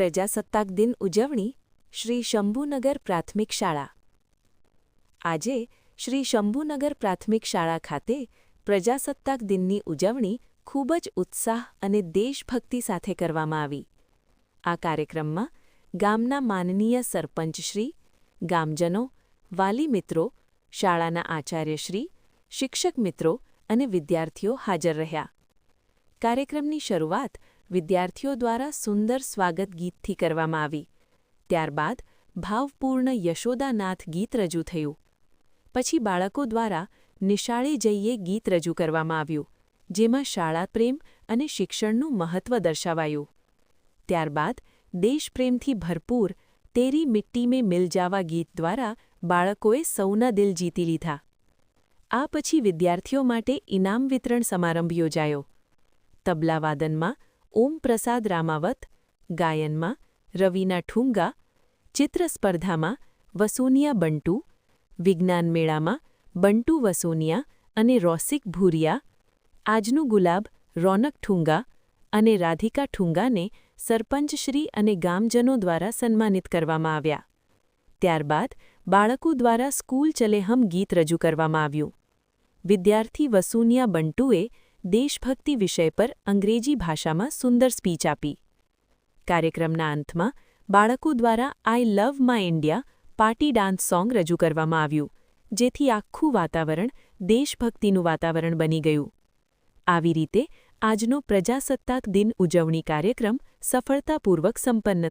પ્રજાસત્તાક દિન ઉજવણી શ્રી શંભુનગર પ્રાથમિક શાળા. આજે શ્રી શંભુનગર પ્રાથમિક શાળા ખાતે પ્રજાસત્તાક દિનની ઉજવણી ખૂબ જ ઉત્સાહ અને દેશભક્તિ સાથે કરવામાં આવી. આ કાર્યક્રમમાં ગામના માનનીય સરપંચશ્રી ગામજનો, વાલી મિત્રો, શાળાના આચાર્યશ્રી શિક્ષક મિત્રો અને વિદ્યાર્થીઓ હાજર રહ્યા. કાર્યક્રમની શરૂઆત વિદ્યાર્થીઓ દ્વારા સુંદર સ્વાગત ગીતથી કરવામાં આવી. ત્યારબાદ ભાવપૂર્ણ યશોદાનાથ ગીત રજૂ થયું. પછી બાળકો દ્વારા નિશાળે જઈએ ગીત રજૂ કરવામાં આવ્યું, જેમાં શાળા પ્રેમ અને શિક્ષણનું મહત્વ દર્શાવાયું. ત્યારબાદ દેશપ્રેમથી ભરપૂર તેરી મિટ્ટી મેં મિલ જાવા ગીત દ્વારા બાળકોએ સૌના દિલ જીતી લીધા. આ પછી વિદ્યાર્થીઓ માટે ઇનામ વિતરણ સમારંભ યોજાયો. તબલાવાદનમાં ઓમ પ્રસાદ રામાવત, ગાયનમાં રવિના ઠુંગા ચિત્ર સ્પર્ધામાં વસોનિયા બંટુ, વિજ્ઞાન મેળામાં બંટુ વસોનિયા અને રોસિક ભૂરિયા, આજનું ગુલાબ રોનક ઠુંગા અને રાધિકા ઠુંગાને સરપંચશ્રી અને ગામજનો દ્વારા સન્માનિત કરવામાં આવ્યા. ત્યારબાદ બાળકો દ્વારા સ્કૂલ ચલે હમ ગીત રજૂ કરવામાં આવ્યું. વિદ્યાર્થી વસુનિયા બંટુએ દેશભક્તિ વિષય પર અંગ્રેજી ભાષામાં સુંદર સ્પીચ આપી. કાર્યક્રમના અંતમાં બાળકો દ્વારા I love my India party dance song રજૂ કરવામાં આવ્યું, જેથી આખું વાતાવરણ દેશભક્તિનું વાતાવરણ બની ગયું. આવી રીતે આજનો પ્રજાસત્તાક દિન ઉજવણી કાર્યક્રમ સફળતાપૂર્વક સંપન્ન